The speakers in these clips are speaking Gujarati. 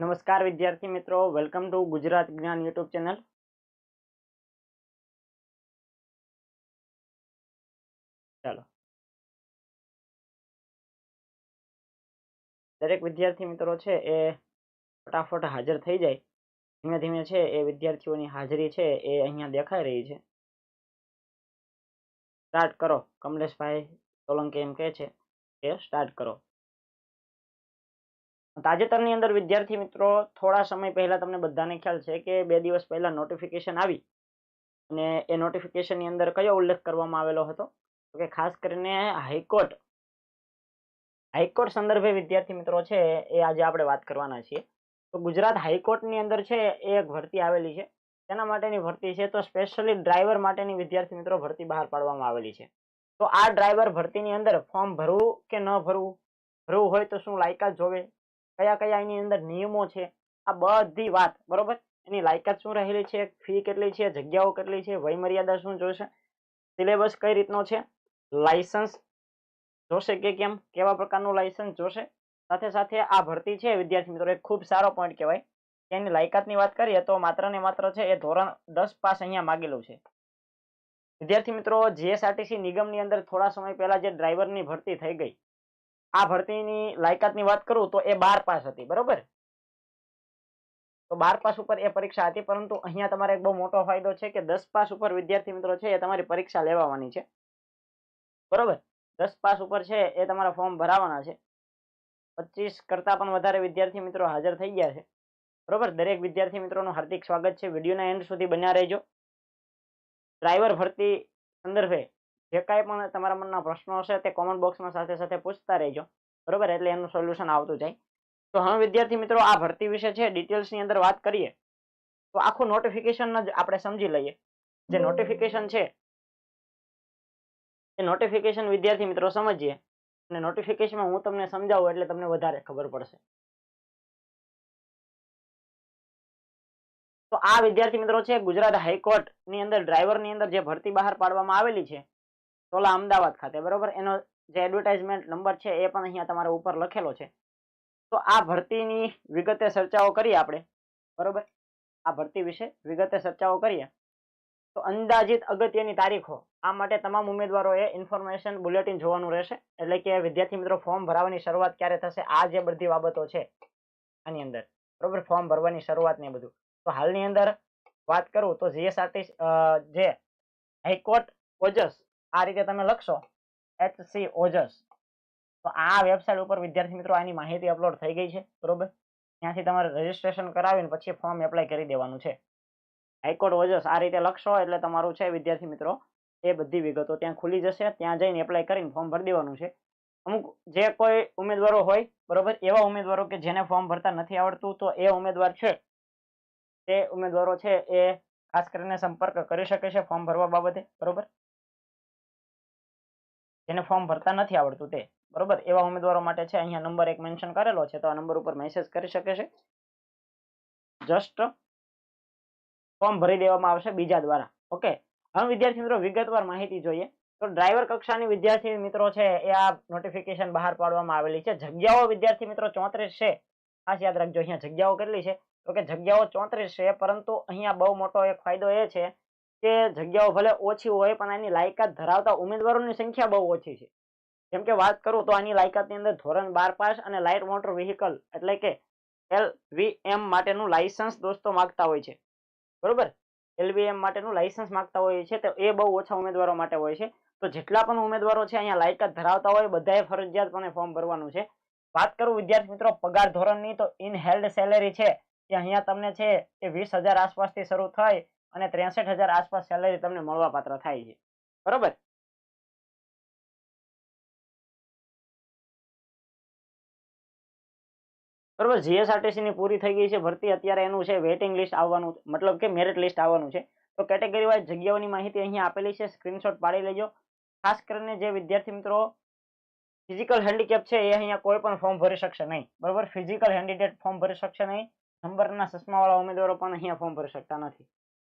નમસ્કાર વિદ્યાર્થી મિત્રો વેલકમ ટુ ગુજરાત જ્ઞાન યુટ્યુબ ચેનલ. ચાલો. દરેક વિદ્યાર્થી મિત્રો છે એ ફટાફટ હાજર થઈ જાય. ધીમે ધીમે છે એ વિદ્યાર્થીઓની હાજરી છે એ અહીંયા દેખાઈ રહી છે. સ્ટાર્ટ કરો. કમલેશભાઈ સોલંકી એમ કહે છે કે સ્ટાર્ટ કરો. તાજેતરની અંદર વિદ્યાર્થી મિત્રો, થોડા સમય પહેલા તમને બધાને ખ્યાલ છે કે બે દિવસ પહેલા નોટિફિકેશન આવી. અને એ નોટિફિકેશનની અંદર કયો ઉલ્લેખ કરવામાં આવેલો હતો? તો કે ખાસ કરીને હાઈકોર્ટ હાઈકોર્ટ સંદર્ભે વિદ્યાર્થી મિત્રો છે એ આજે આપણે વાત કરવાના છીએ. તો ગુજરાત હાઈકોર્ટની અંદર છે એ એક ભરતી આવેલી છે. તેના માટેની ભરતી છે તો સ્પેશિયલી ડ્રાઈવર માટેની વિદ્યાર્થી મિત્રો ભરતી બહાર પાડવામાં આવેલી છે. તો આ ડ્રાઈવર ભરતીની અંદર ફોર્મ ભરવું કે ન ભરવું? ભરવું હોય તો શું લાયકાત જોવે? કયા કયા એની અંદર નિયમો છે, આ બધી વાત, બરોબર? એની લાયકાત શું રહેલી છે, ફી કેટલી છે, જગ્યાઓ કેટલી છે વય મર્યાદા શું જોશે, સિલેબસ કઈ રીતનો છે, લાયસન્સ જોશે કે કેમ, કેવા પ્રકારનું લાયસન્સ જોશે? સાથે સાથે આ ભરતી છે, વિદ્યાર્થી મિત્રો, એક ખૂબ સારો પોઈન્ટ કહેવાય. એની લાયકાતની વાત કરીએ તો માત્ર ને માત્ર છે, એ ધોરણ દસ પાસ અહીંયા માગેલું છે. વિદ્યાર્થી મિત્રો જીએસઆરટીસી નિગમની અંદર થોડા સમય પહેલા જે ડ્રાઈવરની ભરતી થઈ ગઈ આ ભરતીની લાયકાતની વાત કરું તો એ બાર પાસ હતી, બરોબર? તો બાર પાસ ઉપર એ પરીક્ષા હતી, પરંતુ અહીંયા તમારે એક બહુ મોટો ફાયદો છે કે દસ પાસ ઉપર વિદ્યાર્થી મિત્રો છે એ તમારી પરીક્ષા લેવાની છે. બરોબર? દસ પાસ ઉપર છે એ તમારા ફોર્મ ભરાવાના છે. પચીસ કરતા પણ વધારે વિદ્યાર્થી મિત્રો હાજર થઈ ગયા છે. બરોબર? દરેક વિદ્યાર્થી મિત્રોનું હાર્દિક સ્વાગત છે. વિડીયોના એન્ડ સુધી બન્યા રહેજો. ડ્રાઈવર ભરતી સંદર્ભે જે કાંઈ પણ તમારા મનના પ્રશ્નો હશે તે કોમેન્ટ બોક્સમાં સાથે સાથે પૂછતા રહેજો. બરોબર? એટલે એનું સોલ્યુશન આવતું જાય. તો હવે વિદ્યાર્થી મિત્રો, આ ભરતી વિશે છે ડિટેલ્સની અંદર વાત કરીએ. તો આખું નોટિફિકેશન જ આપણે સમજી લઈએ. જે નોટિફિકેશન છે, એ નોટિફિકેશન વિદ્યાર્થી મિત્રો સમજીએ. અને નોટિફિકેશનમાં હું તમને સમજાવું એટલે તમને વધારે ખબર પડશે. તો આ વિદ્યાર્થી મિત્રો છે, ગુજરાત હાઈકોર્ટની અંદર ડ્રાઈવરની અંદર જે ભરતી બહાર પાડવામાં આવેલી છે સોલા અમદાવાદ ખાતે, બરોબર? એનો જે એડવર્ટાઇઝમેન્ટ નંબર છે એ પણ અહીંયા તમારે ઉપર લખેલો છે. તો આ ભરતીની વિગતે ચર્ચાઓ કરીએ આપણે, બરોબર? આ ભરતી વિશે વિગતે ચર્ચાઓ કરીએ. તો અંદાજિત અગત્યની તારીખો, આ માટે તમામ ઉમેદવારોએ ઇન્ફોર્મેશન બુલેટિન જોવાનું રહેશે. એટલે કે વિદ્યાર્થી મિત્રો ફોર્મ ભરવાની શરૂઆત ક્યારે થશે, આ જે બધી બાબતો છે, આની અંદર, બરોબર? ફોર્મ ભરવાની શરૂઆત ને બધું. તો હાલની અંદર વાત કરું તો જીએસઆરટી જે હાઈકોર્ટ ઓજસ આ રીતે તમે લખશો એચ સી ઓજસ તો આ વેબસાઇટ ઉપર, વિદ્યાર્થી મિત્રો, આની માહિતી અપલોડ થઈ ગઈ છે, બરોબર? ત્યાંથી તમારે રજીસ્ટ્રેશન કરાવીને પછી ફોર્મ એપ્લાય કરી દેવાનું છે. હાઈકોર્ટ ઓજસ આ રીતે લખશો એટલે તમારું છે, વિદ્યાર્થી મિત્રો, એ બધી વિગતો ત્યાં ખુલી જશે. ત્યાં જઈને એપ્લાય કરીને ફોર્મ ભરી દેવાનું છે. અમુક જે કોઈ ઉમેદવારો હોય, બરોબર, એવા ઉમેદવારો કે જેને ફોર્મ ભરતા નથી આવડતું, તો એ ઉમેદવાર છે. તે ઉમેદવારો છે એ ખાસ કરીને સંપર્ક કરી શકે છે ફોર્મ ભરવા બાબતે, બરોબર? જેને ફોર્મ ભરતા નથી આવડતું તે. બરોબર? એવા ઉમેદવારો માટે છે, અહીંયા નંબર એક મેન્શન કરેલો છે, તો આ નંબર ઉપર મેસેજ કરી શકે છે. જસ્ટ ફોર્મ ભરી દેવામાં આવશે બીજા દ્વારા. ઓકે હવે વિદ્યાર્થી મિત્રો, વિગતવાર માહિતી જોઈએ. તો ડ્રાઈવર કક્ષાની વિદ્યાર્થી મિત્રો છે, એ આ નોટિફિકેશન બહાર પાડવામાં આવેલી છે. જગ્યાઓ વિદ્યાર્થી મિત્રો ચોત્રીસ છે. ખાસ યાદ રાખજો, અહીંયા જગ્યાઓ કેટલી છે? તો કે જગ્યાઓ ચોત્રીસ છે, પરંતુ અહીંયા બહુ મોટો એક ફાયદો એ છે કે જગ્યાઓ ભલે ઓછી હોય, પણ આની લાયકાત ધરાવતા ઉમેદવારોની સંખ્યા બહુ ઓછી છે. જેમ કે વાત કરું તો આની લાયકાતની અંદર ધોરણ બાર પાસ અને લાઇટ મોટર વ્હીકલ એટલે કે એલવીએમ માટેનું લાયસન્સ દોસ્તો માગતા હોય છે. બરોબર? એલવીએમ માટેનું લાયસન્સ માગતા હોય છે તો એ બહુ ઓછા ઉમેદવારો માટે હોય છે. તો જેટલા પણ ઉમેદવારો છે અહીંયા લાયકાત ધરાવતા હોય બધાએ ફરજિયાતપણે ફોર્મ ભરવાનું છે. વાત કરું વિદ્યાર્થી મિત્રો પગાર ધોરણની તો ઇન હેલ્ડ સેલેરી છે. કે અહીંયા તમને છે એ વીસ હજાર આસપાસથી શરૂ થાય અને ત્રેસઠ હજાર આસપાસ સેલેરી તમને મળવા પાત્ર થાય છે. બરોબર? બરોબર જીએસઆરટીસી ની પૂરી થઈ ગઈ છે, ભરતી અત્યારે એનું છે વેઇટિંગ લિસ્ટ આવવાનું, મતલબ કે મેરિટ લિસ્ટ આવવાનું છે. તો કેટેગરી વાઇઝ જગ્યાઓની માહિતી અહીંયા આપેલી છે સ્ક્રીનશોટ પાડી લેજો. ખાસ કરીને જે વિદ્યાર્થી મિત્રો ફિઝિકલ હેન્ડીકેપ છે, એ અહીંયા કોઈ પણ ફોર્મ ભરી શકશે નહીં. બરોબર? ફિઝિકલ હેન્ડીકેપ ફોર્મ ભરી શકશે નહીં. નંબરના ચશ્માવાળા ઉમેદવારો પણ અહીંયા ફોર્મ ભરી શકતા નથી.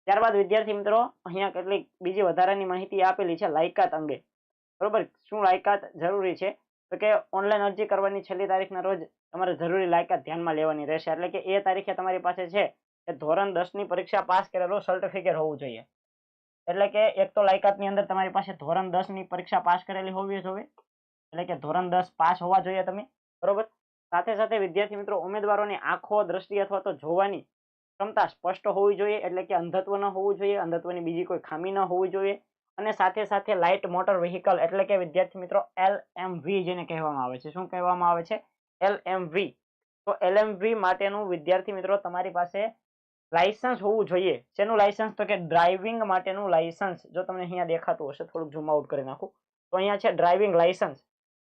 ત્યારબાદ વિદ્યાર્થી મિત્રો, અહીંયા કેટલીક બીજી વધારાની માહિતી આપેલી છે લાયકાત અંગે. બરોબર? શું લાયકાત જરૂરી છે? તો કે ઓનલાઈન અરજી કરવાની છેલ્લી તારીખના રોજ તમારે જરૂરી લાયકાત ધ્યાનમાં લેવાની રહેશે. એટલે કે એ તારીખે તમારી પાસે છે કે ધોરણ દસની પરીક્ષા પાસ કરેલું સર્ટિફિકેટ હોવું જોઈએ. એટલે કે એક તો લાયકાતની અંદર તમારી પાસે ધોરણ દસની પરીક્ષા પાસ કરેલી હોવી જોઈએ. એટલે કે ધોરણ દસ પાસ હોવા જોઈએ તમે. બરોબર? સાથે સાથે વિદ્યાર્થી મિત્રો, ઉમેદવારોની આંખો, દ્રષ્ટિ અથવા તો જોવાની ક્ષમતા સ્પષ્ટ હોવી જોઈએ, એટલે કે અંધત્વ ન હોવું જોઈએ, અંધત્વની બીજી કોઈ ખામી ન હોવી જોઈએ, અને સાથે સાથે લાઇટ મોટર વ્હીકલ એટલે કે વિદ્યાર્થી મિત્રો એલ જેને કહેવામાં આવે છે. શું કહેવામાં આવે છે? એલ તો એલ માટેનું વિદ્યાર્થી મિત્રો તમારી પાસે લાયસન્સ હોવું જોઈએ. શેનું લાયસન્સ તો કે ડ્રાઇવિંગ માટેનું લાયસન્સ જો તમને અહીંયા દેખાતું હશે, થોડુંક ઝૂમ આઉટ કરી નાખું. તો અહીંયા છે ડ્રાઇવિંગ લાયસન્સ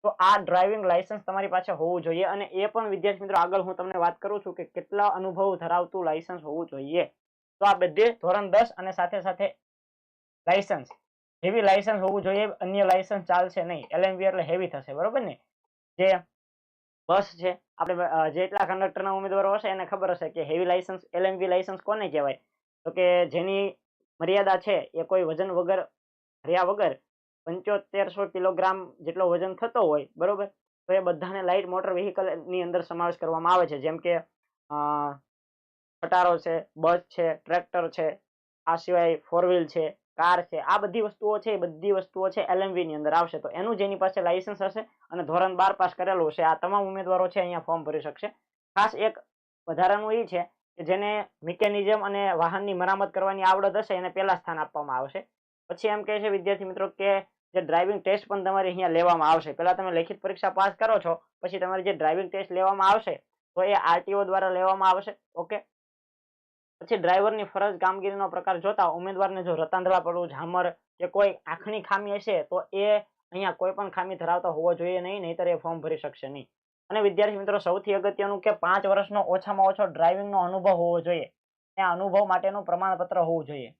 તો આ ડ્રાઇવિંગ લાયસન્સ તમારી પાસે હોવું જોઈએ અને એ પણ વિદ્યાર્થી મિત્રો આગળ હું તમને વાત કરું છું કે કેટલા અનુભવ ધરાવતું લાયસન્સ હોવું જોઈએ. તો આ બધે ધોરણ દસ અને સાથે સાથે લાયસન્સ હેવી લાયસન્સ હોવું જોઈએ, અન્ય લાયસન્સ ચાલશે નહીં. એલએમવી એટલે હેવી થશે, બરોબર ને? જે બસ છે, આપણે જેટલા કંડક્ટરના ઉમેદવારો હશે એને ખબર હશે કે હેવી લાયસન્સ એલએમવી લાયસન્સ કોને કહેવાય? તો કે જેની મર્યાદા છે એ કોઈ વજન વગર, ભર્યા વગર પંચોતેરસો કિલોગ્રામ જેટલો વજન થતો હોય, બરોબર? તો એ બધાને લાઇટ મોટર વ્હીકલની અંદર સમાવેશ કરવામાં આવે છે. જેમ કે કટારો છે બસ છે ટ્રેક્ટર છે, આ સિવાય ફોર વ્હીલ છે કાર છે, આ બધી વસ્તુઓ છે, એ બધી વસ્તુઓ છે એલએમવી ની અંદર આવશે. તો એનું જેની પાસે લાયસન્સ હશે અને ધોરણ બાર પાસ કરેલું હશે, આ તમામ ઉમેદવારો છે અહીંયા ફોર્મ ભરી શકશે. ખાસ એક વધારાનું એ છે કે જેને મિકેનિઝમ અને વાહનની મરામત કરવાની આવડત હશે, એને પહેલા સ્થાન આપવામાં આવશે. પછી એમ કહે છે વિદ્યાર્થી મિત્રો કે જે ડ્રાઇવિંગ ટેસ્ટ પણ તમારે અહીંયા લેવામાં આવશે. પહેલાં તમે લેખિત પરીક્ષા પાસ કરો છો, પછી તમારી જે ડ્રાઇવિંગ ટેસ્ટ લેવામાં આવશે, તો એ આરટીઓ દ્વારા લેવામાં આવશે. ઓકે? પછી ડ્રાઈવરની ફરજ કામગીરીનો પ્રકાર જોતા ઉમેદવારને જો રતાંધળા પડવું ઝામર કે કોઈ આંખની ખામી હશે, તો એ અહીંયા કોઈ પણ ખામી ધરાવતા હોવો જોઈએ નહીં, નહીતર એ ફોર્મ ભરી શકશે નહીં. અને વિદ્યાર્થી મિત્રો, સૌથી અગત્યનું કે પાંચ વર્ષનો ઓછામાં ઓછો ડ્રાઇવિંગનો અનુભવ હોવો જોઈએ. એ અનુભવ માટેનું પ્રમાણપત્ર હોવું જોઈએ.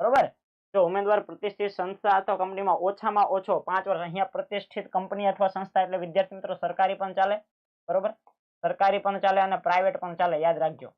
બરોબર? જો ઉમેદવાર પ્રતિષ્ઠિત સંસ્થા અથવા કંપનીમાં ઓછામાં ઓછો પાંચ વર્ષ અહીંયા પ્રતિષ્ઠિત કંપની અથવા સંસ્થા એટલે વિદ્યાર્થી મિત્રો સરકારી પણ ચાલે, બરોબર? સરકારી પણ ચાલે અને પ્રાઇવેટ પણ ચાલે, યાદ રાખજો.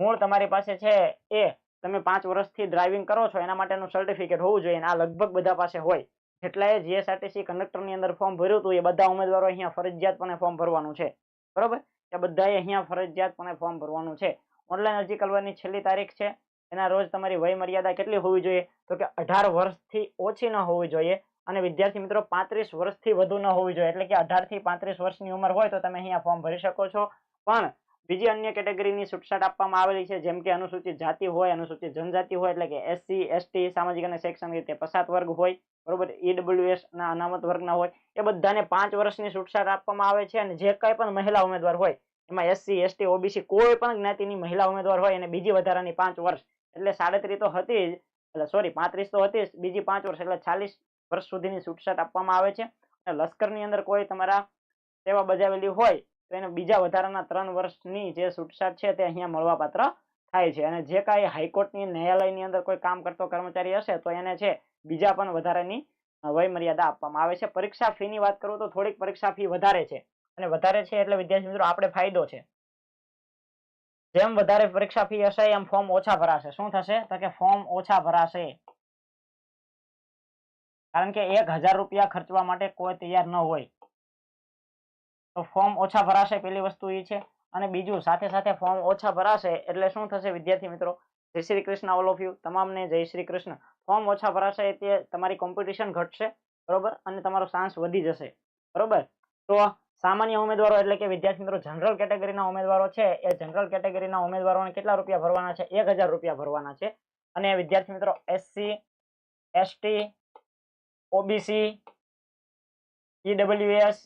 મૂળ તમારી પાસે છે એ, તમે પાંચ વર્ષથી ડ્રાઇવિંગ કરો છો, એના માટેનું સર્ટિફિકેટ હોવું જોઈએ અને આ લગભગ બધા પાસે હોય. જેટલાએ જીએસઆરટીસી કંડક્ટરની અંદર ફોર્મ ભર્યું હતું, એ બધા ઉમેદવારો અહીંયા ફરજિયાતપણે ફોર્મ ભરવાનું છે. બરોબર? એ બધાએ અહીંયા ફરજિયાતપણે ફોર્મ ભરવાનું છે. ઓનલાઈન અરજી કરવાની છેલ્લી તારીખ છે. એના રોજ તમારી વય મર્યાદા કેટલી હોવી જોઈએ? તો કે અઢાર વર્ષથી ઓછી ન હોવી જોઈએ અને વિદ્યાર્થી મિત્રો પાંત્રીસ વર્ષથી વધુ ન હોવી જોઈએ. એટલે કે અઢારથી પાંત્રીસ વર્ષની ઉંમર હોય તો તમે અહીંયા ફોર્મ ભરી શકો છો. પણ બીજી અન્ય કેટેગરીની છૂટછાટ આપવામાં આવેલી છે, જેમ કે અનુસૂચિત જાતિ હોય, અનુસૂચિત જનજાતિ હોય, એટલે કે એસસી એસટી સામાજિક અને શૈક્ષણિક રીતે પસાત વર્ગ હોય, બરોબર? ઈડબ્લ્યુએસ ના અનામત વર્ગના હોય, એ બધાને પાંચ વર્ષની છૂટછાટ આપવામાં આવે છે અને જે કઈ પણ મહિલા ઉમેદવાર હોય, એમાં એસસી એસટી ઓબીસી કોઈ પણ જ્ઞાતિની મહિલા ઉમેદવાર હોય એને બીજી વધારાની પાંચ વર્ષ એટલે સાડત્રીસ તો હતી જ, એટલે સોરી પાંત્રીસ તો હતી જ, બીજી પાંચ વર્ષ એટલે ચાલીસ વર્ષ સુધીની છૂટછાટ આપવામાં આવે છે. અને લશ્કરની અંદર કોઈ તમારા સેવા બજાવેલી હોય, તો એને બીજા વધારાના ત્રણ વર્ષની જે છૂટછાટ છે તે અહીંયા મળવાપાત્ર થાય છે. અને જે કાંઈ હાઈકોર્ટની ન્યાયાલયની અંદર કોઈ કામ કરતો કર્મચારી હશે, તો એને છે બીજા પણ વધારાની વયમર્યાદા આપવામાં આવે છે. પરીક્ષા ફીની વાત કરું તો થોડીક પરીક્ષા ફી વધારે છે. અને વધારે છે એટલે વિદ્યાર્થી મિત્રો, આપણે ફાયદો છે. જેમ વધારે પરીક્ષા ફી હશે, એમ ફોર્મ ઓછા ભરાશે. શું થશે? તો કે ફોર્મ ઓછા ભરાશે. કારણ કે એક હજાર રૂપિયા ખર્ચવા માટે કોઈ તૈયાર ન હોય. તો ફોર્મ ઓછા ભરાશે પેલી વસ્તુ એ છે. અને બીજું, સાથે સાથે ફોર્મ ઓછા ભરાશે એટલે શું થશે વિદ્યાર્થી મિત્રો? જય Shri Krishna all of you તમામને જય શ્રી કૃષ્ણ. ફોર્મ ઓછા ભરાશે તે તમારી કોમ્પિટિશન ઘટશે. બરોબર? અને તમારો ચાન્સ વધી જશે. બરોબર? તો સામાન્ય ઉમેદવારો એટલે કે વિદ્યાર્થી મિત્રો જનરલ કેટેગરીના ઉમેદવારો છે, એ જનરલ કેટેગરીના ઉમેદવારોને કેટલા રૂપિયા ભરવાના છે? એક રૂપિયા ભરવાના છે. અને વિદ્યાર્થી મિત્રો એસસી એસટી ઓબીસી ઈડબ્લ્યુએસ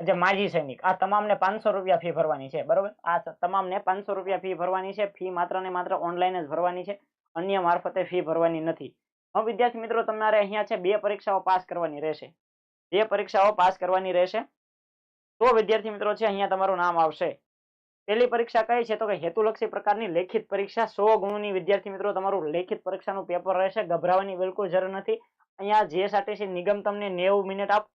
જે માજી સૈનિક, આ તમામને પાંચસો રૂપિયા ફી ભરવાની છે, બરોબર? આ તમામને પાંચસો રૂપિયા ફી ભરવાની છે, ફી માત્ર ને માત્ર ઓનલાઈન જ ભરવાની છે, અન્ય મારફતે ફી ભરવાની નથી. હવે વિદ્યાર્થી મિત્રો, તમારે અહીંયા છે, બે પરીક્ષાઓ પાસ કરવાની રહેશે. બે પરીક્ષાઓ પાસ કરવાની રહેશે. તો વિદ્યાર્થી મિત્રો છે, અહીંયા તમારું નામ આવશે. પહેલી પરીક્ષા કઈ છે તો કે હેતુલક્ષી પ્રકારની લેખિત પરીક્ષા. સો ગુણની વિદ્યાર્થી મિત્રો તમારું લેખિત પરીક્ષાનું પેપર રહેશે, ગભરાવાની બિલકુલ જરૂર નથી. અહીંયા જીએસઆરટીસી નિગમ તમને નેવું મિનિટ આપ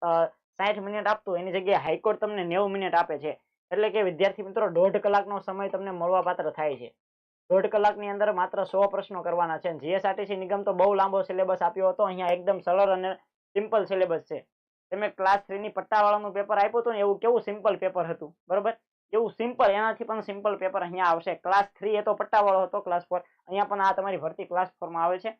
સાઠ મિનિટ આપતું એની જગ્યાએ હાઈકોર્ટ તમને નેવું મિનિટ આપે છે. એટલે કે વિદ્યાર્થી મિત્રો દોઢ કલાકનો સમય તમને મળવાપાત્ર થાય છે. દોઢ કલાકની અંદર માત્ર સો પ્રશ્નો કરવાના છે. જીએસઆરટીસી નિગમ તો બહુ લાંબો સિલેબસ આપ્યો હતો, અહીંયા એકદમ સરળ અને સિમ્પલ સિલેબસ છે. તમે ક્લાસ થ્રી ની પટ્ટાવાળાનું પેપર આપ્યું હતું ને, એવું કેવું સિમ્પલ પેપર હતું? બરોબર? એવું સિમ્પલ એનાથી પણ સિમ્પલ પેપર અહીંયા આવશે. ક્લાસ થ્રી એ તો પટ્ટાવાળો હતો ક્લાસ ફોર અહીંયા પણ આ તમારી ભરતી ક્લાસ ફોરમાં આવે છે.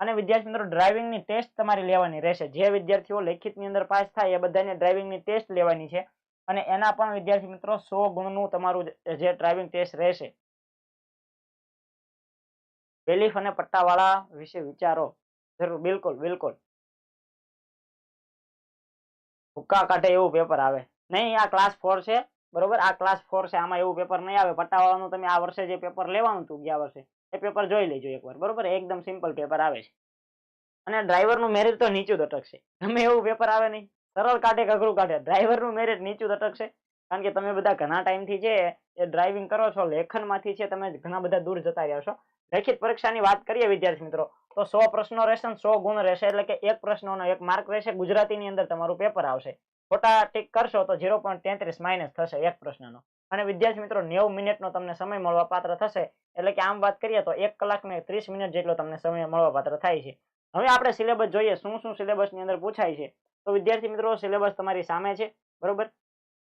અને વિદ્યાર્થી મિત્રો ડ્રાઇવિંગની ટેસ્ટ તમારી લેવાની રહેશે. જે વિદ્યાર્થીઓ લેખિતની અંદર પાસ થાય, એ બધાને ડ્રાઇવિંગની ટેસ્ટ લેવાની છે. અને એના પણ વિદ્યાર્થી મિત્રો, સો ગુણનું તમારું જે ડ્રાઇવિંગ ટેસ્ટ રહેશે. બેલીફ અને પટ્ટાવાળા વિશે વિચારો. જરૂર, બિલકુલ બિલકુલ. હુક્કા કાઢે એવું પેપર આવે. નહીં, આ ક્લાસ ફોર છે, બરોબર? આ ક્લાસ ફોર છે, આમાં એવું પેપર નહીં આવે. પટ્ટાવાળાનું તમે આ વર્ષે જે પેપર લેવાનું હતું, ગયા વર્ષે, એ પેપર જોઈ લેજો એકવાર, બરોબર? એકદમ સિમ્પલ પેપર આવે છે. અને ડ્રાઈવરનું મેરિટ તો નીચું જ અટકશે. તમે એવું પેપર આવે નહીં. સરળ કાઢે કે કાઢે ડ્રાઈવરનું મેરિટ નીચું જ અટકશે. કારણ કે તમે બધા ઘણા ટાઈમથી છે એ ડ્રાઇવિંગ કરો છો, લેખનમાંથી છે, તમે ઘણા બધા દૂર જતા રહ્યા છો. લેખિત પરીક્ષાની વાત કરીએ વિદ્યાર્થી મિત્રો, તો સો પ્રશ્નો રહેશે સો ગુણ રહેશે, એટલે કે એક પ્રશ્નોનો એક માર્ક રહેશે, ગુજરાતીની અંદર તમારું પેપર આવશે. ખોટા ટીક કરશો તો ઝીરો પોઈન્ટ તેત્રીસ માઇનસ થશે એક પ્રશ્નનો. અને વિદ્યાર્થી મિત્રો, નેવું મિનિટનો તમને સમય મળવા પાત્ર થશે, એટલે કે આમ વાત કરીએ તો એક કલાક ને ત્રીસ મિનિટ જેટલો તમને સમય મળવા પાત્ર થાય છે. હવે આપણે સિલેબસ જોઈએ, શું શું સિલેબસની અંદર પૂછાય છે? તો વિદ્યાર્થી મિત્રો, સિલેબસ તમારી સામે છે, બરોબર?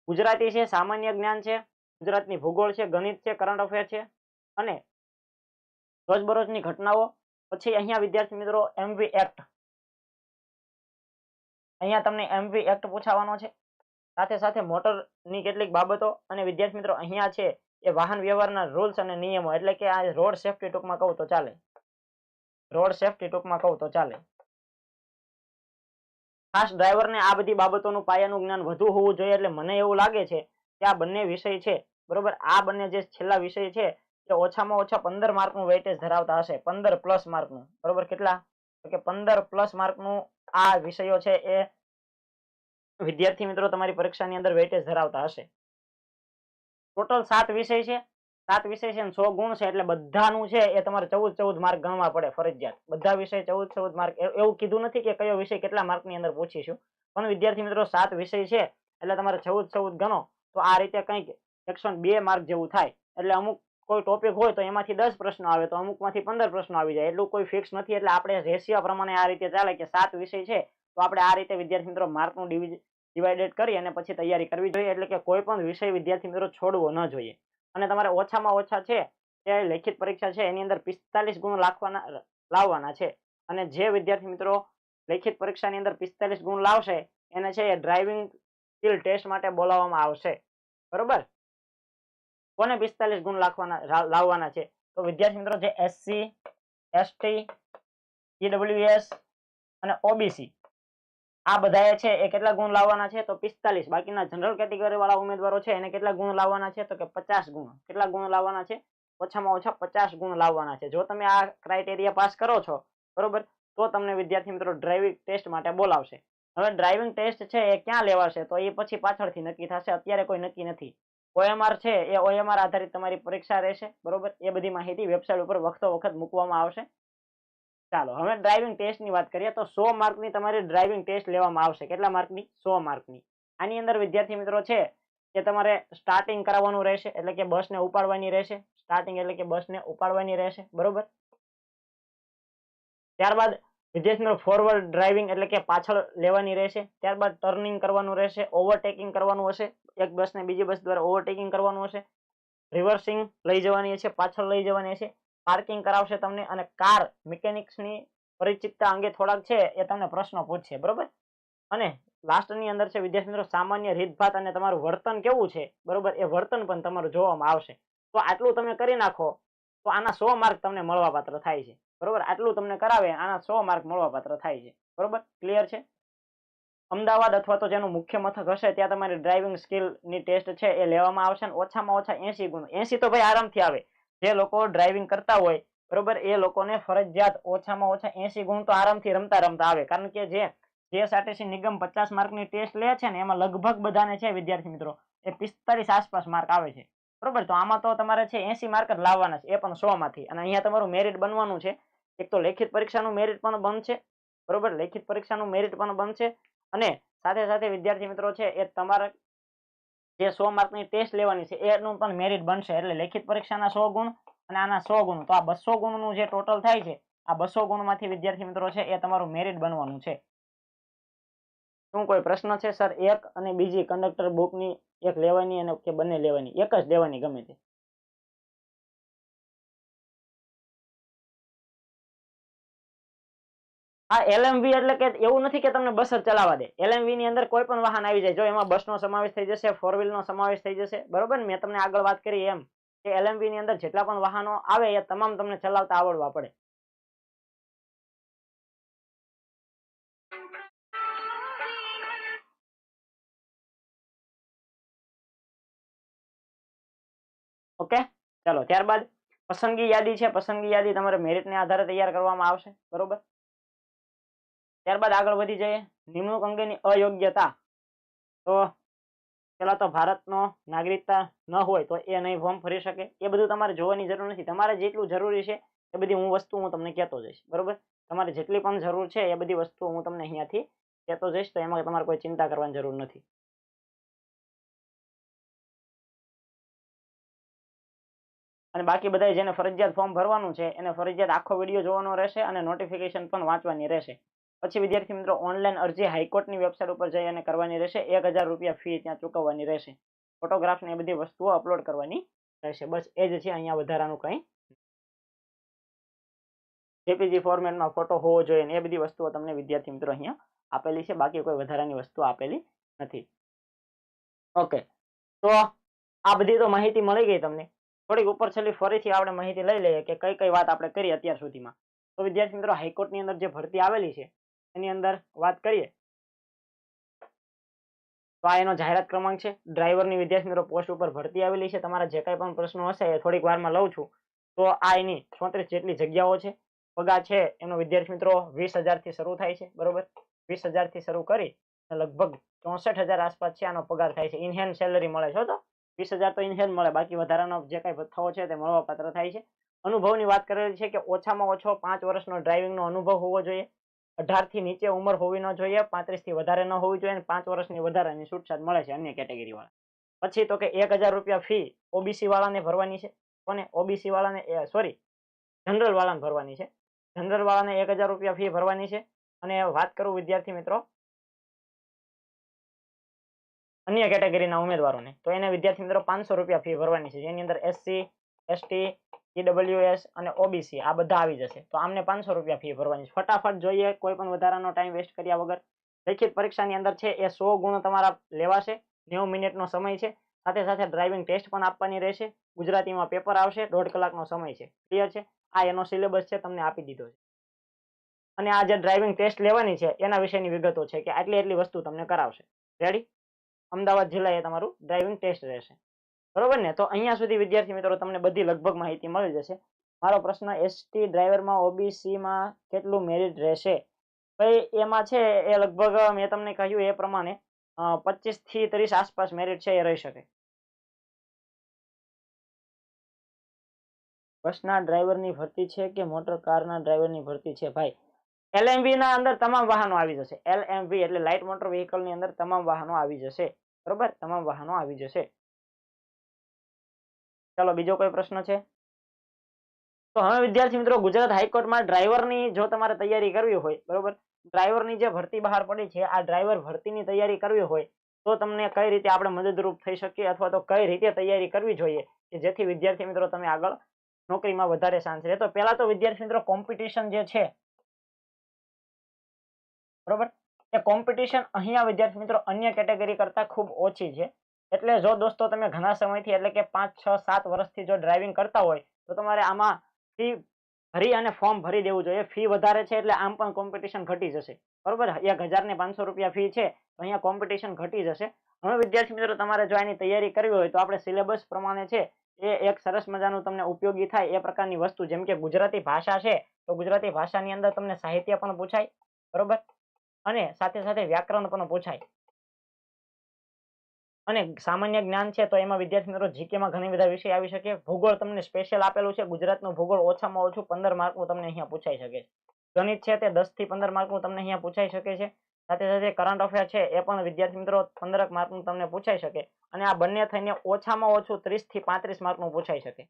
ગુજરાતી છે, સામાન્ય જ્ઞાન છે, ગુજરાતની ભૂગોળ છે, ગણિત છે, કરંટ અફેર છે, અને રોજબરોજની ઘટનાઓ. પછી અહીંયા વિદ્યાર્થી મિત્રો એમવી એક્ટ અહીંયા તમને એમવી એક્ટ પૂછાવાનો છે. સાથે સાથે મોટરની કેટલીક બાબતો અને વિદ્યાર્થી મિત્રો અહીંયા છે એ વાહન વ્યવહારના રૂલ્સ અને નિયમો. એટલે કે આ રોડ સેફટી ટૂંકમાં કહું તો ચાલે. રોડ સેફટી ટૂંકમાં કહું તો ચાલે. ખાસ ડ્રાઈવરને આ બધી બાબતોનું પાયાનું જ્ઞાન વધુ હોવું જોઈએ એટલે મને એવું લાગે છે કે આ બંને વિષય છે. બરોબર? આ બંને જે છેલ્લા વિષય છે એ ઓછામાં ઓછા પંદર માર્કનું વેઇટેજ ધરાવતા હશે. પંદર પ્લસ માર્કનું. બરોબર? કેટલા? કે પંદર પ્લસ માર્કનું આ વિષયો છે એ વિદ્યાર્થી મિત્રો તમારી પરીક્ષાની અંદર વેઇટેજ ધરાવતા હશે. ટોટલ સાત વિષય છે. સાત વિષય છે સો ગુણ છે એટલે બધાનું છે એ તમારે ચૌદ ચૌદ માર્ક ગણવા પડે ફરજિયાત. બધા વિષય ચૌદ ચૌદ માર્ક. એવું કીધું નથી કે કયો વિષય કેટલા માર્કની અંદર પૂછીશું. પણ વિદ્યાર્થી મિત્રો સાત વિષય છે એટલે તમારે ચૌદ ચૌદ ગણો તો આ રીતે કંઈક એકસો બે માર્ક જેવું થાય. એટલે અમુક કોઈ ટોપિક હોય તો એમાંથી દસ પ્રશ્નો આવે તો અમુકમાંથી પંદર પ્રશ્નો આવી જાય. એટલું કોઈ ફિક્સ નથી. એટલે આપણે રેશિયો પ્રમાણે આ રીતે ચાલે કે સાત વિષય છે, તો આપણે આ રીતે વિદ્યાર્થી મિત્રો માર્કનું ડિવાઇડેડ કરી અને પછી તૈયારી કરવી જોઈએ. એટલે કે કોઈ પણ વિષય વિદ્યાર્થી મિત્રો છોડવો ન જોઈએ. અને તમારે ઓછામાં ઓછા છે, એ લેખિત પરીક્ષા છે, એની અંદર પિસ્તાલીસ ગુણ લાખવાના, લાવવાના છે. અને જે વિદ્યાર્થી મિત્રો લેખિત પરીક્ષાની અંદર પિસ્તાલીસ ગુણ લાવશે, એને છે એ ડ્રાઇવિંગ સ્કિલ ટેસ્ટ માટે બોલાવવામાં આવશે. બરોબર? કોને પિસ્તાલીસ ગુણ લાખવાના લાવવાના છે? તો વિદ્યાર્થી મિત્રો જે એસસી એસટી ઈડબ્લ્યુએસ અને ઓબીસી આ બધાએ છે એ કેટલા ગુણ લાવવાના છે? તો પિસ્તાલીસ. બાકીના જનરલ કેટેગરી વાળા ઉમેદવારો છે એને કેટલા ગુણ લાવવાના છે? તો કે પચાસ ગુણ. કેટલા ગુણ લાવવાના છે? ઓછામાં ઓછા પચાસ ગુણ લાવવાના છે. જો તમે આ ક્રાઇટેરિયા પાસ કરો છો, બરોબર, તો તમને વિદ્યાર્થી મિત્રો ડ્રાઇવિંગ ટેસ્ટ માટે બોલાવશે. હવે ડ્રાઇવિંગ ટેસ્ટ છે એ ક્યાં લેવાશે? તો એ પછી પાછળથી નક્કી થશે. અત્યારે કોઈ નક્કી નથી. ઓએમઆર છે, એ ઓએમઆર આધારિત તમારી પરીક્ષા રહેશે, બરોબર? એ બધી માહિતી વેબસાઇટ ઉપર વખતો વખત મૂકવામાં આવશે. ચાલો, હવે ડ્રાઇવિંગ ટેસ્ટની વાત કરીએ, તો સો માર્કની તમારી ડ્રાઇવિંગ ટેસ્ટ લેવામાં આવશે. કેટલા માર્કની? સો માર્કની. આની અંદર વિદ્યાર્થી મિત્રો છે કે તમારે સ્ટાર્ટિંગ કરાવવાનું રહેશે, એટલે કે બસને ઉપાડવાની રહેશે. સ્ટાર્ટિંગ એટલે કે બસને ઉપાડવાની રહેશે, બરોબર? ત્યારબાદ વિદ્યાર્થી ફોરવર્ડ ડ્રાઇવિંગ એટલે કે પાછળ લેવાની રહેશે, ત્યારબાદ ટર્નિંગ કરવાનું રહેશે ઓવરટેકિંગ કરવાનું હશે, એક બસને બીજી બસ દ્વારા ઓવરટેકિંગ કરવાનું હશે રિવર્સિંગ લઈ જવાની છે પાછળ લઈ જવાની છે પાર્કિંગ કરાવશે તમને અને કાર મિકેનિક્સની પરિચિતતા અંગે થોડાક છે એ તમને પ્રશ્નો પૂછશે, બરોબર? અને લાસ્ટની અંદર છે વિદ્યાર્થી મિત્રો, સામાન્ય રીતભાત અને તમારું વર્તન કેવું છે, બરોબર? એ વર્તન પણ તમારું જોવામાં આવશે. તો આટલું તમે કરી નાખો, તો આના સો માર્ક તમને મળવા પાત્ર થાય છે. બરોબર? આટલું તમને કરાવે, આના સો માર્ક મળવા પાત્ર થાય છે. બરોબર? ક્લિયર છે? અમદાવાદ અથવા તો જેનું મુખ્ય મથક હશે, ત્યાં તમારી ડ્રાઇવિંગ સ્કિલની ટેસ્ટ છે, એ લેવામાં આવશે અને ઓછામાં ઓછા એસી ગુણ. એસી તો ભાઈ આરામથી આવે. જે લોકો ડ્રાઇવિંગ કરતા હોય, બરોબર? એ લોકોને ફરજિયાત ઓછામાં ઓછા એસી ગુણ તો આરામથી રમતા રમતા આવે. કારણ કે જે જીએસઆરટીસી નિગમ પચાસ માર્કની ટેસ્ટ લે છે ને, એમાં લગભગ બધાને છે, વિદ્યાર્થી મિત્રો, એ પિસ્તાલીસ આસપાસ માર્ક આવે છે. બરોબર? તો આમાં તો તમારે છે એસી માર્ક જ લાવવાના છે, એ પણ સો માંથી. અને અહીંયા તમારું મેરિટ બનવાનું છે. એક તો લેખિત પરીક્ષાનું મેરિટ પણ બનશે, બરોબર? લેખિત પરીક્ષાનું મેરિટ પણ બનશે. અને સાથે સાથે વિદ્યાર્થી મિત્રો છે, એ તમારા જે સો માર્કની ટેસ્ટ લેવાની છે, એનું પણ મેરિટ બનશે. એટલે લેખિત પરીક્ષાના સો ગુણ અને આના સો ગુણ. તો આ બસો ગુણનું જે ટોટલ થાય છે, આ બસો ગુણમાંથી વિદ્યાર્થી મિત્રો છે, એ તમારું મેરિટ બનવાનું છે. શું કોઈ પ્રશ્ન છે, સર? એક અને બીજી કંડક્ટર બુકની એક લેવાની અને કે બંને લેવાની. એક જ લેવાની ગમે તે. આ એલએમવી એટલે કે એવું નથી કે તમને બસ જ ચલાવવા દે. એલએમવી ની અંદર કોઈ પણ વાહન આવી જાય. જો એમાં બસનો સમાવેશ થઈ જશે ફોર નો સમાવેશ થઈ જશે. બરોબર ને? મેં તમને આગળ વાત કરી એમ કે એલએમવી ની અંદર જેટલા પણ વાહનો આવે એ તમામ તમને ચલાવતા આવડવા પડે. ઓકે? ચાલો, ત્યારબાદ પસંદગી યાદી છે. પસંદગી યાદી તમારે મેરિટને આધારે તૈયાર કરવામાં આવશે. બરોબર? ત્યારબાદ આગળ વધી જઈએ. નિમણૂક અંગેની અયોગ્યતા. તો પેલા તો ભારતનો નાગરિકતા ન હોય તો એ નહીં ફોર્મ ભરી શકે. એ બધું તમારે જોવાની જરૂર નથી. તમારે જેટલું જરૂરી છે એ બધી હું વસ્તુ હું તમને કહેતો જઈશ. બરોબર? તમારે જેટલી પણ જરૂર છે એ બધી વસ્તુ હું તમને અહીંયાથી કહેતો જઈશ તો એમાં તમારે કોઈ ચિંતા કરવાની જરૂર નથી. અને બાકી બધા જેને ફરજિયાત ફોર્મ ભરવાનું છે, એને ફરજિયાત આખો વીડિયો જોવાનો રહેશે અને નોટિફિકેશન પણ વાંચવાની રહેશે. પછી વિદ્યાર્થી મિત્રો ઓનલાઈન અરજી હાઈકોર્ટની વેબસાઇટ ઉપર જઈ અને કરવાની રહેશે. એક હજાર રૂપિયા ફી ત્યાં ચૂકવવાની રહેશે. ફોટોગ્રાફની એ બધી વસ્તુઓ અપલોડ કરવાની રહેશે. બસ એ જ છે અહીંયા વધારાનું કંઈ. જેપીજી ફોર્મેટમાં ફોટો હોવો જોઈએ ને એ બધી વસ્તુઓ તમને વિદ્યાર્થી મિત્રો અહીંયા આપેલી છે. બાકી કોઈ વધારાની વસ્તુ આપેલી નથી. ઓકે તો આ બધી તો માહિતી મળી ગઈ તમને. થોડીક ઉપર છેલ્લી ફરીથી આપણે માહિતી લઈ લઈએ કે કઈ કઈ વાત આપણે કરી અત્યાર સુધીમાં. તો વિદ્યાર્થી મિત્રો, હાઈકોર્ટની અંદર જે ભરતી આવેલી છે, એની અંદર વાત કરીએ. તો આ એનો જાહેરાત ક્રમાંક છે. ડ્રાઈવરની વિદ્યાર્થી મિત્રો, પોસ્ટ ઉપર ભરતી આવેલી છે. તમારા જે કાંઈ પણ પ્રશ્નો હશે, એ થોડીક વારમાં લઉં છું. તો આ એની ચોત્રીસ જેટલી જગ્યાઓ છે. પગાર છે, એનો વિદ્યાર્થી મિત્રો, વીસ હજારથી શરૂ થાય છે. બરોબર? વીસ હજારથી શરૂ કરી લગભગ ચોસઠ હજાર આસપાસ છે, આનો પગાર થાય છે. ઇનહેન્ડ સેલરી મળે છે તો? વીસ હજાર તો ઇન્હેલ મળે, બાકી વધારાનો જે કાંઈ ભથ્થાઓ છે તે મળવા પાત્ર થાય છે. અનુભવની વાત કરેલી છે કે ઓછામાં ઓછો પાંચ વર્ષનો ડ્રાઇવિંગનો અનુભવ હોવો જોઈએ, અઢારથી નીચે ઉંમર હોવી ન જોઈએ, પાંત્રીસથી વધારે ન હોવી જોઈએ અને પાંચ વર્ષની વધારાની છૂટછાટ મળે છે અન્ય કેટેગરી વાળા પછી તો કે એક હજાર રૂપિયા ફી ઓબીસી વાળાને ભરવાની છે કોને? ઓબીસી વાળાને સોરી જનરલ વાળાને ભરવાની છે. જનરલ વાળાને એક હજાર રૂપિયા ફી ભરવાની છે. અને વાત કરું વિદ્યાર્થી મિત્રો અન્ય કેટેગરીના ઉમેદવારોને. તો એને વિદ્યાર્થી મિત્રો પાંચસો રૂપિયા ફી ભરવાની છે. જેની અંદર એસસી એસટી ઈડબ્લ્યુએસ અને ઓબીસી આ બધા આવી જશે. તો આમને પાંચસો રૂપિયા ફી ભરવાની છે. ફટાફટ જોઈએ, કોઈ પણ વધારાનો ટાઈમ વેસ્ટ કર્યા વગર. લેખિત પરીક્ષાની અંદર છે, એ સો ગુણ તમારા લેવાશે. નેવું મિનિટનો સમય છે. સાથે સાથે ડ્રાઇવિંગ ટેસ્ટ પણ આપવાની રહેશે. ગુજરાતીમાં પેપર આવશે, દોઢ કલાકનો સમય છે. ક્લિયર છે? આ એનો સિલેબસ છે, તમને આપી દીધો છે. અને આ જે ડ્રાઇવિંગ ટેસ્ટ લેવાની છે, એના વિશેની વિગતો છે કે આટલી એટલી વસ્તુ તમને કરાવશે. રેડી અમદાવાદ જિલ્લાએ તમારું ડ્રાઇવિંગ ટેસ્ટ રહેશે. બરોબર ને? તો અહીંયા સુધી, વિદ્યાર્થી મિત્રો, તમને બધી લગભગ માહિતી મળી જશે. મારો પ્રશ્ન એસટી ડ્રાઈવરમાં ઓબીસીમાં કેટલું મેરિટ રહેશે? ભાઈ, એમાં છે, એ લગભગ, મેં તમને કહ્યું એ પ્રમાણે પચીસથી ત્રીસ આસપાસ મેરિટ છે એ રહી શકે. બસના ડ્રાઈવરની ભરતી છે કે મોટર કારના ડ્રાઈવરની ભરતી છે? ભાઈ એલએમવી ના અંદર તમામ વાહનો આવી જશે. એલએમવી એટલે લાઇટ મોટર વ્હીકલની અંદર તમામ વાહનો આવી જશે. બરોબર? તમામ વાહનો આવી જશે. ચાલો, બીજો કોઈ પ્રશ્ન છે? તો હવે વિદ્યાર્થી મિત્રો, ગુજરાત હાઈકોર્ટમાં ડ્રાઈવરની જો તમારે તૈયારી કરવી હોય, બરોબર? ડ્રાઈવરની જે ભરતી બહાર પડી છે, આ ડ્રાઈવર ભરતીની તૈયારી કરવી હોય, તો તમને કઈ રીતે આપણે મદદરૂપ થઈ શકીએ અથવા તો કઈ રીતે તૈયારી કરવી જોઈએ, કે જેથી વિદ્યાર્થી મિત્રો તમે આગળ નોકરીમાં વધારે શાંત રહે? તો પહેલા તો વિદ્યાર્થી મિત્રો કોમ્પિટિશન જે છે બરોબર? એ કોમ્પિટિશન અહીંયા વિદ્યાર્થી મિત્રો અન્ય કેટેગરી કરતા ખૂબ ઓછી છે. એટલે જો દોસ્તો તમે ઘણા સમયથી એટલે કે પાંચ, છ, સાત વર્ષથી જો ડ્રાઇવિંગ કરતા હોય, તો તમારે આમાં ફી ભરી અને ફોર્મ ભરી દેવું જોઈએ. ફી વધારે છે એટલે આમ પણ કોમ્પિટિશન ઘટી જશે. બરોબર? એક હજાર ને પાંચસો રૂપિયા ફી છે, તો અહીંયા કોમ્પિટિશન ઘટી જશે. હવે વિદ્યાર્થી મિત્રો, તમારે જો આની તૈયારી કરવી હોય, તો આપણે સિલેબસ પ્રમાણે છે, એ એક સરસ મજાનું તમને ઉપયોગી થાય એ પ્રકારની વસ્તુ. જેમ કે ગુજરાતી ભાષા છે, તો ગુજરાતી ભાષાની અંદર તમને સાહિત્ય પણ પૂછાય. બરોબર? અને સાથે સાથે વ્યાકરણ પણ પૂછાય. અને સામાન્ય જ્ઞાન છે તો એમાં વિદ્યાર્થી મિત્રો જીકેમાં ઘણી બધા વિષય આવી શકે. ભૂગોળ તમને સ્પેશિયલ આપેલું છે. ગુજરાતનું ભૂગોળ ઓછામાં ઓછું પંદર માર્કનું તમને અહીંયા પૂછાઈ શકે. ગણિત છે તે દસથી પંદર માર્કનું તમને અહીંયા પૂછાઈ શકે છે. સાથે સાથે કરંટ અફેર છે એ પણ વિદ્યાર્થી મિત્રો પંદરક માર્કનું તમને પૂછાઈ શકે. અને આ બંને થઈને ઓછામાં ઓછું ત્રીસથી પાંત્રીસ માર્કનું પૂછાઈ શકે.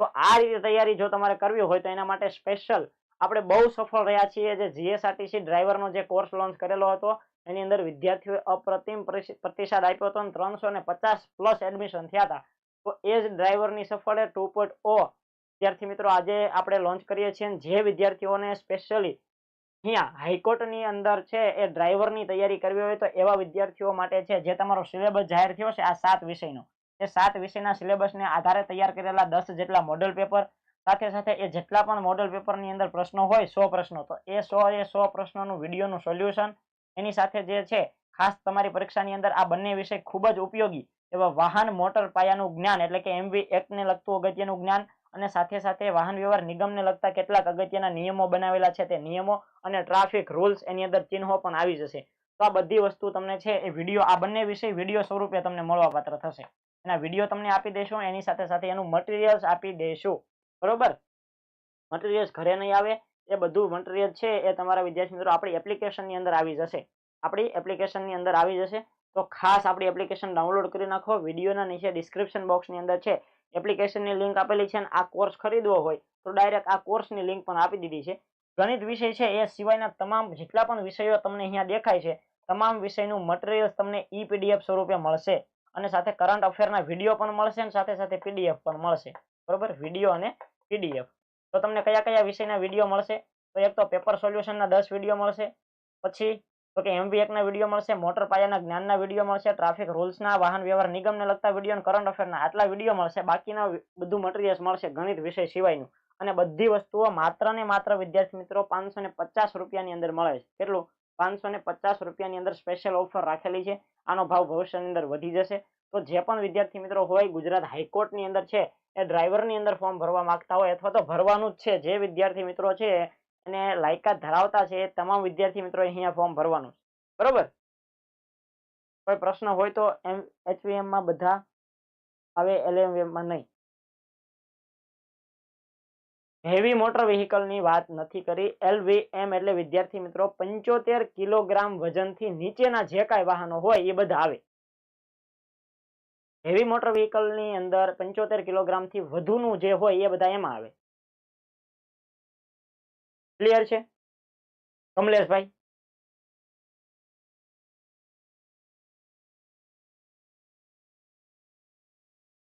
તો આ રીતે તૈયારી જો તમારે કરવી હોય તો એના માટે સ્પેશિયલ આપણે બહુ સફળ રહ્યા છીએ. જે જીએસઆરટીસી ડ્રાઈવરનો જે કોર્સ લોન્ચ કરેલો હતો, એની અંદર વિદ્યાર્થીઓએ અપ્રતિમ પ્રતિસાદ આપ્યો હતો અને ત્રણસો ને પચાસ પ્લસ એડમિશન થયા હતા. તો એ જ ડ્રાઈવરની સફળે ટુ પોઈન્ટ ઓ. વિદ્યાર્થી મિત્રો, આજે આપણે લોન્ચ કરીએ છીએ અને જે વિદ્યાર્થીઓને સ્પેશિયલી અહીંયા હાઈકોર્ટની અંદર છે, એ ડ્રાઈવરની તૈયારી કરવી હોય તો એવા વિદ્યાર્થીઓ માટે છે, જે તમારો સિલેબસ જાહેર થયો છે, આ સાત વિષયનો. એ સાત વિષયના સિલેબસને આધારે તૈયાર કરેલા દસ જેટલા મોડલ પેપર સાથે સાથે એ જેટલા પણ મોડલ પેપરની અંદર પ્રશ્નો હોય, સો પ્રશ્નો, તો એ સો એ સો પ્રશ્નોનું વિડીયોનું સોલ્યુશન એની સાથે જે છે, ખાસ તમારી પરીક્ષાની અંદર આ બંને વિષય ખૂબ જ ઉપયોગી એવા વાહન મોટર પાયાનું જ્ઞાન એટલે કે એમવી એક્ટને લગતું અગત્યનું જ્ઞાન અને સાથે સાથે વાહન વ્યવહાર નિગમને લગતા કેટલાક અગત્યના નિયમો બનાવેલા છે તે નિયમો અને ટ્રાફિક રૂલ્સ એની અંદર ચિહ્નો પણ આવી જશે. તો આ બધી વસ્તુ તમને છે એ વીડિયો આ બંને વિષય વીડિયો સ્વરૂપે તમને મળવાપાત્ર થશે. એના વીડિયો તમને આપી દઈશું, એની સાથે સાથે એનું મટીરિયલ્સ આપી દઈશું. બરોબર? મટીરિયલ્સ ઘરે નહીં આવે, એ બધું મટીરિયલ છે, એ તમારા વિદ્યાર્થી મિત્રો આપણી એપ્લિકેશનની અંદર આવી જશે. આપણી એપ્લિકેશનની અંદર આવી જશે. તો ખાસ આપણી એપ્લિકેશન ડાઉનલોડ કરી નાખો વિડીયોના નીચે ડિસ્ક્રિપ્શન બોક્સની અંદર છે. એપ્લિકેશનની લિંક આપેલી છે અને આ કોર્સ ખરીદવો હોય, તો ડાયરેક્ટ આ કોર્સની લિંક પણ આપી દીધી છે. ગણિત વિષય છે, એ સિવાયના તમામ જેટલા પણ વિષયો તમને અહીંયા દેખાય છે, તમામ વિષયનું મટીરિયલ્સ તમને ઈ પીડીએફ સ્વરૂપે મળશે. અને સાથે કરંટ અફેરના વીડિયો પણ મળશે અને સાથે સાથે પીડીએફ પણ મળશે. બરોબર? વીડિયો અને પીડીએફ તો તમને કયા કયા વિષયના વીડિયો મળશે? તો એક તો પેપર સોલ્યુશનના દસ વીડિયો મળશે. પછી તો કે એમવી એકના વીડિયો મળશે મોટર પાયાના જ્ઞાનના વીડિયો મળશે ટ્રાફિક રૂલ્સના વાહન વ્યવહાર નિગમને લગતા વીડિયો અને કરંટ અફેરના આટલા વીડિયો મળશે. બાકીના બધું મટીરિયલ્સ મળશે ગણિત વિષય સિવાયનું. અને બધી વસ્તુઓ માત્ર ને માત્ર વિદ્યાર્થી મિત્રો પાંચસો રૂપિયાની અંદર મળે છે. કેટલું? પાંચસો ને પચાસ રૂપિયાની અંદર સ્પેશિયલ ઓફર રાખેલી છે. આનો ભાવ ભવિષ્યની અંદર વધી જશે. તો જે પણ વિદ્યાર્થી મિત્રો હોય, ગુજરાત હાઈકોર્ટની અંદર છે, એ ડ્રાઈવરની અંદર ફોર્મ ભરવા માંગતા હોય અથવા તો ભરવાનું જ છે, જે વિદ્યાર્થી મિત્રો છે, એને લાયકાત ધરાવતા છે, એ તમામ વિદ્યાર્થી મિત્રો અહીંયા ફોર્મ ભરવાનું છે. બરોબર? કોઈ પ્રશ્ન હોય તો એમ એચવીએમમાં બધા આવે એલએમવીએમમાં નહીં. હેવી મોટર વ્હીકલની વાત નથી કરી. એલવીએમ એટલે વિદ્યાર્થી મિત્રો, પંચોતેર કિલોગ્રામ વજનથી નીચેના જે કાંઈ વાહનો હોય એ બધા આવે. હેવી મોટર વ્હીકલની અંદર પંચોતેર કિલોગ્રામથી વધુનું જે હોય એ બધા એમાં આવે. ક્લિયર છે? કમલેશભાઈ?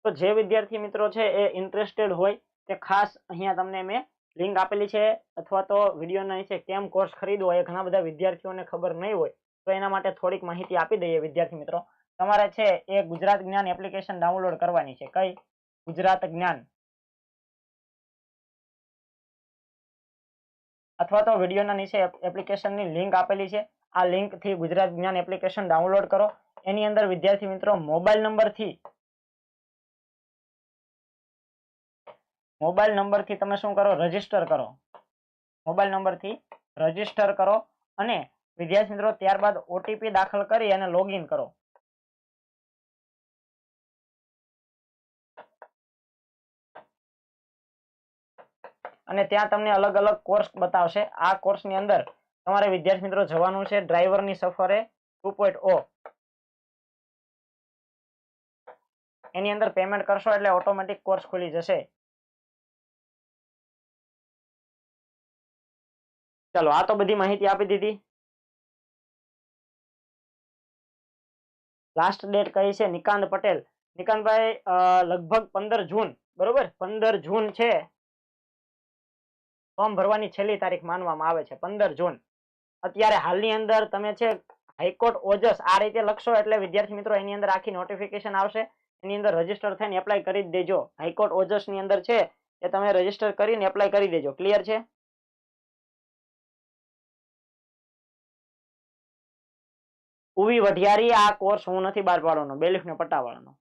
તો જે વિદ્યાર્થી મિત્રો છે એ ઇન્ટરેસ્ટેડ હોય તે ખાસ અહીંયા તમને મેં લિંક આપેલી છે અથવા તો વિડીયોના નીચે કેમ કોર્સ ખરીદવો એ ઘણા બધા વિદ્યાર્થીઓને ખબર નહીં હોય, તો એના માટે થોડીક માહિતી આપી દઈએ. વિદ્યાર્થી મિત્રો, તમારે છે એ ગુજરાત જ્ઞાન એપ્લિકેશન ડાઉનલોડ કરવાની છે. કઈ? ગુજરાત જ્ઞાન. અથવા તો વિડીયોના નીચે એપ્લિકેશનની લિંક આપેલી છે. આ લિંકથી ગુજરાત જ્ઞાન એપ્લિકેશન ડાઉનલોડ કરો. એની અંદર વિદ્યાર્થી મિત્રો મોબાઈલ નંબરથી મોબાઈલ નંબરથી તમે શું કરો? રજિસ્ટર કરો. મોબાઈલ નંબરથી રજિસ્ટર કરો અને વિદ્યાર્થી મિત્રો ત્યારબાદ ઓટીપી દાખલ કરી અને લોગિન કરો. અને ત્યાં તમને અલગ અલગ કોર્સ બતાવશે. આ કોર્સની અંદર તમારે વિદ્યાર્થી મિત્રો જવાનું છે ડ્રાઈવરની સફરે ટુ એની અંદર પેમેન્ટ કરશો એટલે ઓટોમેટિક કોર્સ ખુલી જશે. ચલો, આ તો બધી માહિતી આપી દીધી. લાસ્ટ ડેટ કઈ છે? નિકાંત પટેલ. નિકાંતભાઈ લગભગ પંદર જૂન, બરોબર? પંદર જૂન છે. ફોર્મ ભરવાની છેલ્લી તારીખ માનવામાં આવે છે, પંદર જૂન. અત્યારે હાલની અંદર તમે છે, હાઈકોર્ટ ઓજસ, આ રીતે લખશો એટલે વિદ્યાર્થી મિત્રો એની અંદર આખી નોટિફિકેશન આવશે. એની અંદર રજિસ્ટર થઈને એપ્લાય કરી દેજો. હાઈકોર્ટ ઓજસની અંદર છે, એ તમે રજિસ્ટર કરીને એપ્લાય કરી દેજો. ક્લિયર છે? ઉવી વઢિયારી આ કોર્સ હું નથી બહાર પાડવાનો, બેલીફ ને પટ્ટાવાળાનો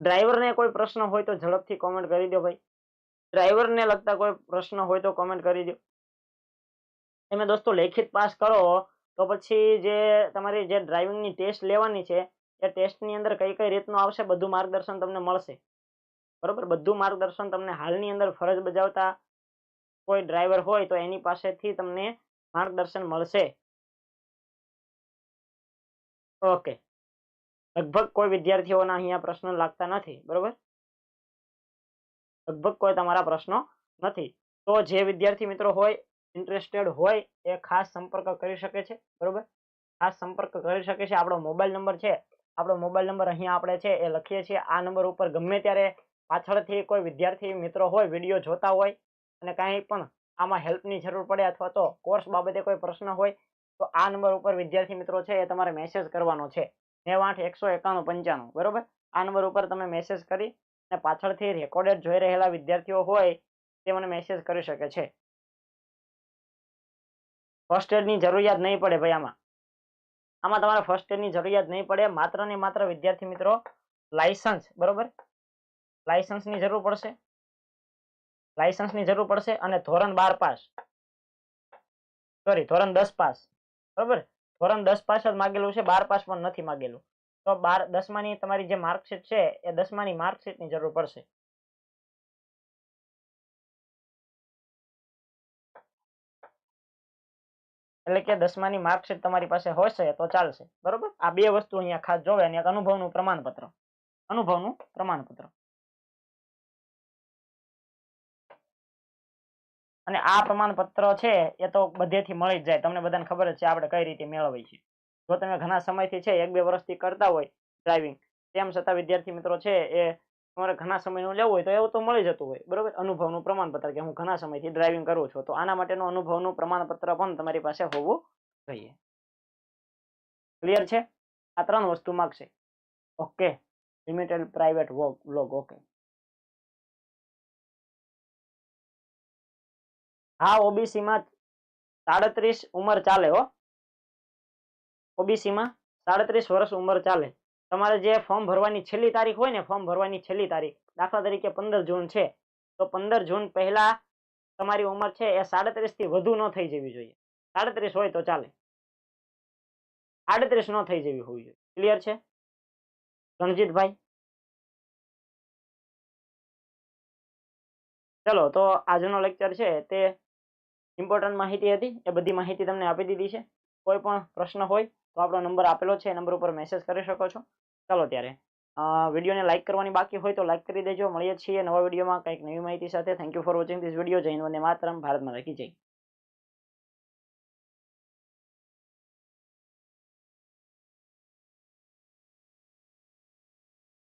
ડ્રાઈવરને કોઈ પ્રશ્ન હોય તો ઝડપથી કોમેન્ટ કરી દો ભાઈ. ડ્રાઈવરને લગતા કોઈ પ્રશ્ન હોય તો કોમેન્ટ કરી દો. તમે દોસ્તો લેખિત પાસ કરો, તો પછી જે તમારી જે ડ્રાઇવિંગની ટેસ્ટ લેવાની છે, એ ટેસ્ટની અંદર કઈ કઈ રીતનું આવશે, બધું માર્ગદર્શન તમને મળશે. બરોબર? બધું માર્ગદર્શન તમને હાલની અંદર ફરજ બજાવતા કોઈ ડ્રાઈવર હોય, તો એની પાસેથી તમને માર્ગદર્શન મળશે. ઓકે લગભગ કોઈ વિદ્યાર્થીઓના અહીંયા પ્રશ્નો લાગતા નથી, બરોબર? લગભગ કોઈ તમારા પ્રશ્નો નથી. તો જે વિદ્યાર્થી મિત્રો હોય ઇન્ટરેસ્ટેડ હોય એ ખાસ સંપર્ક કરી શકે છે, બરોબર? ખાસ સંપર્ક કરી શકે છે. આપણો મોબાઈલ નંબર છે, આપણો મોબાઈલ નંબર અહીંયા આપણે છે એ લખીએ છીએ. આ નંબર ઉપર ગમે ત્યારે પાછળથી કોઈ વિદ્યાર્થી મિત્રો હોય વીડિયો જોતા હોય અને કાંઈ પણ આમાં હેલ્પની જરૂર પડે અથવા તો કોર્સ બાબતે કોઈ પ્રશ્ન હોય, તો આ નંબર ઉપર વિદ્યાર્થી મિત્રો છે એ તમારે મેસેજ કરવાનો છે. નેવ આઠ એકસો એકાણું, પંચાણું, બરોબર? આ નંબર ઉપર તમે મેસેજ કરી અને પાછળથી રેકોર્ડેડ જોઈ રહેલા વિદ્યાર્થીઓ હોય તે મને મેસેજ કરી શકે છે. ફર્સ્ટ એડની જરૂરિયાત નહીં પડે ભાઈ આમાં. આમાં તમારે ફર્સ્ટ એડની જરૂરિયાત નહીં પડે, માત્ર ને માત્ર વિદ્યાર્થી મિત્રો લાયસન્સ બરોબર? લાયસન્સની જરૂર પડશે. લાયસન્સની જરૂર પડશે અને ધોરણ બાર પાસ. સોરી ધોરણ દસ પાસ. બરોબર? ધોરણ દસ પાસ જ માગેલું છે, બાર પાસ પણ નથી માગેલું. તો બાર, દસમાની તમારી જે માર્કશીટ છે, એ દસમાની માર્કશીટની જરૂર પડશે. એટલે કે દસમાની માર્કશીટ તમારી પાસે હશે તો ચાલશે. બરોબર? આ બે વસ્તુ અહીંયા ખાસ જોવે અને અનુભવનું પ્રમાણપત્ર. અનુભવનું પ્રમાણપત્ર. અને આ પ્રમાણપત્ર છે એ તો બધેથી મળી જ જાય. તમને બધાને ખબર જ છે આપણે કઈ રીતે મેળવી છે જો તમે ઘણા સમયથી છે, એક બે વર્ષથી કરતા હોય ડ્રાઇવિંગ તેમ છતાં વિદ્યાર્થી મિત્રો છે એ તમારે ઘણા સમયનું લેવું હોય તો એવું તો મળી જતું હોય, બરોબર? અનુભવનું પ્રમાણપત્ર કે હું ઘણા સમયથી ડ્રાઇવિંગ કરું છું, તો આના માટેનું અનુભવનું પ્રમાણપત્ર પણ તમારી પાસે હોવું જોઈએ. ક્લિયર છે? આ ત્રણ વસ્તુ માગશે okay limited private vlog okay હા ઓબીસી માં સાડત્રીસ ઉંમર ચાલે હો. ઓબીસીમાં સાડત્રીસ વર્ષ ઉંમર ચાલે. તમારે જે ફોર્મ ભરવાની છેલ્લી તારીખ હોય ને, ફોર્મ ભરવાની છેલ્લી તારીખ, દાખલા તરીકે પંદર જૂન છે, તો પંદર જૂન પહેલા તમારી ઉંમર છે એ સાડત્રીસથી વધુ ન થઈ જવી જોઈએ. સાડત્રીસ હોય તો ચાલે. આડત્રીસ ન થઈ જવી હોવી જોઈએ. ક્લિયર છે? રણજીતભાઈ? ચલો, તો આજનો લેક્ચર છે તે ઇમ્પોર્ટન્ટ માહિતી હતી. એ બધી માહિતી તમને આપી દીધી છે. કોઈ પણ પ્રશ્ન હોય તો આપણો નંબર આપેલો છે, એ નંબર ઉપર મેસેજ કરી શકો છો. ચાલો ત્યારે. વિડીયોને લાઇક કરવાની બાકી હોય તો લાઇક કરી દેજો. મળીએ છીએ નવા વિડીયોમાં કંઈક નવી માહિતી સાથે. Thank you for watching this video Jain વંદે માતરમ. ભારતમાં લખી જઈ